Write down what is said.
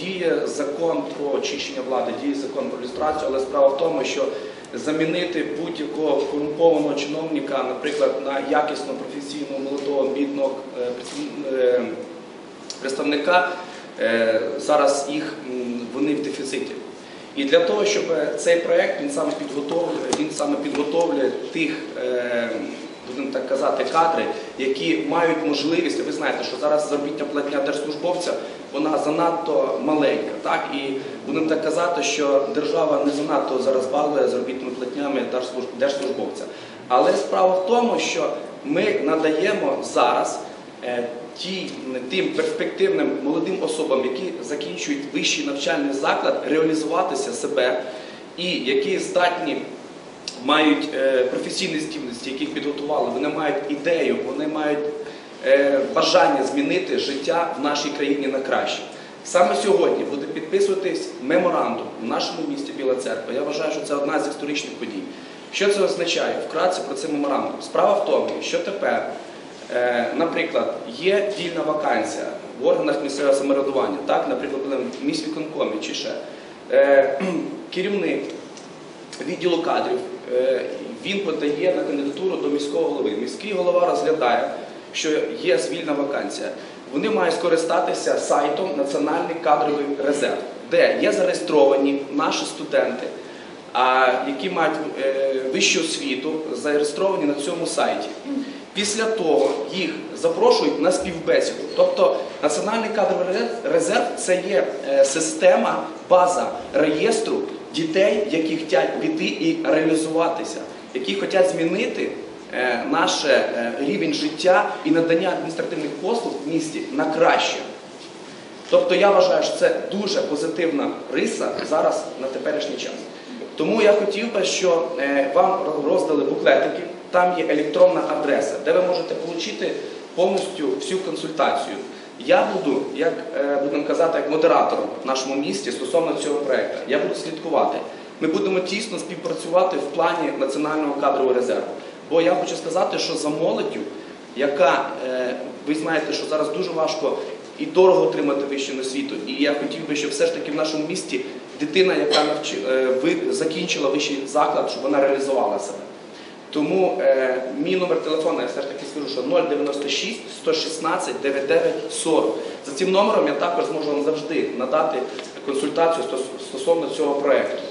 діє закон про очищення влади, діє закон про люстрацію, але справа в тому, що замінити будь-якого корумпованого чиновника, наприклад, на якісно професійного, молодого, амбітного е, е, представника, е, зараз їх вони в дефіциті. І для того, щоб цей проект він саме підготовлює, тих, будемо так казати, кадри, які мають можливість. Ви знаєте, що зараз заробітня платня держслужбовця вона занадто маленька. Так і будемо так казати, що держава не занадто зараз балує заробітними платнями держслужбовця. Але справа в тому, що ми надаємо зараз е, ті, тим перспективним молодим особам, які закінчують вищий навчальний заклад, реалізуватися себе і які здатні мають е, професійні здібності, яких підготували, вони мають ідею, вони мають е, бажання змінити життя в нашій країні на краще. Саме сьогодні буде підписуватись меморандум в нашому місті Біла Церква. Я вважаю, що це одна з історичних подій. Що це означає? Вкратце про цей меморандум. Справа в тому, що тепер, е, наприклад, є вільна вакансія в органах місцевого самоврядування, так, наприклад, в міськвиконкомі чи ще. Керівник відділу кадрів, е, він подає на кандидатуру до міського голови. Міський голова розглядає, що є вільна вакансія. Вони мають скористатися сайтом Національний кадровий резерв, де є зареєстровані наші студенти, які мають е, вищу освіту, зареєстровані на цьому сайті. Після того їх запрошують на співбесіду. Тобто Національний кадровий резерв- резерв це є е, система, база реєстру дітей, які хочуть піти і реалізуватися, які хочуть змінити е, наш е, рівень життя і надання адміністративних послуг в місті на краще. Тобто я вважаю, що це дуже позитивна риса зараз на теперішній час. Тому я хотів би, що е, вам роздали буклетики, там є електронна адреса, де ви можете отримати повністю всю консультацію. Я буду, як е, будемо казати, як модератором в нашому місті стосовно цього проекту. Я буду слідкувати. Ми будемо тісно співпрацювати в плані національного кадрового резерву. Бо я хочу сказати, що за молоддю, яка е, ви знаєте, що зараз дуже важко і дорого отримати вищу освіту. І я хотів би, щоб все ж таки в нашому місті дитина, яка е, закінчила вищий заклад, щоб вона реалізувала себе. Тому е, мій номер телефону, я все ж таки скажу, що 096 116 99 40. За цим номером я також зможу вам завжди надати консультацію стосовно цього проекту.